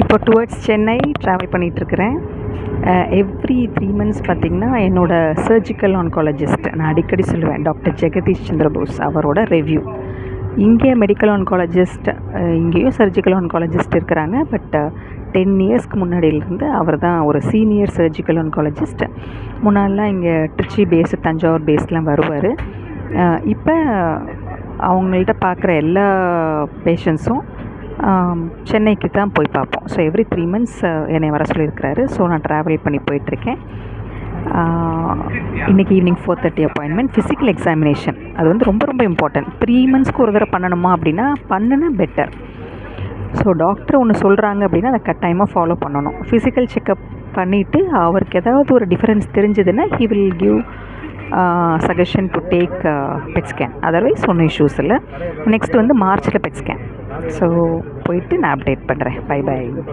இப்போ towards Chennai travel பண்ணிகிட்ருக்கிறேன் every three months பார்த்திங்கன்னா என்னோடய சர்ஜிக்கல் ஆன்காலஜிஸ்ட் நான் அடிக்கடி சொல்லுவேன் டாக்டர் ஜெகதீஷ் சந்திரபோஸ் அவரோட ரிவ்யூ இங்கே மெடிக்கல் ஆன்காலஜிஸ்ட் இங்கேயும் சர்ஜிக்கல் ஆன்காலஜிஸ்ட் இருக்கிறாங்க பட் டென் இயர்ஸ்க்கு முன்னாடியிலேருந்து அவர் தான் ஒரு சீனியர் சர்ஜிக்கல் ஆன்காலஜிஸ்ட் முன்னாடிலாம் இங்கே திருச்சி பேஸ் தஞ்சாவூர் பேஸ்லாம் வருவார். இப்போ அவங்கள்ட்ட பார்க்குற எல்லா பேஷண்ட்ஸும் சென்னைக்கு தான் போய் பார்ப்போம். ஸோ எவ்ரி த்ரீ மந்த்ஸ் என்னை வர சொல்லியிருக்கிறாரு. ஸோ நான் ட்ராவல் பண்ணி போயிட்டுருக்கேன். இன்றைக்கி evening four thirty appointment physical examination அது வந்து ரொம்ப ரொம்ப இம்பார்ட்டன்ட் த்ரீ மந்த்ஸ்க்கு ஒரு தடவை பண்ணணுமா அப்படின்னா பண்ணுனா பெட்டர் ஸோ டாக்டர் ஒன்று சொல்கிறாங்க அப்படின்னா அதை கட்டாயமாக ஃபாலோ பண்ணணும். ஃபிசிக்கல் செக்கப் பண்ணிவிட்டு அவருக்கு ஏதாவது ஒரு டிஃப்ரென்ஸ் தெரிஞ்சதுன்னா he will give suggestion to take PET scan otherwise ஒன்றும் இஷ்யூஸ் இல்லை. நெக்ஸ்ட் வந்து மார்ச்சில் பெட் ஸ்கேன் ஸோ போயிட்டு நான் அப்டேட் பண்ணுறேன் பை பை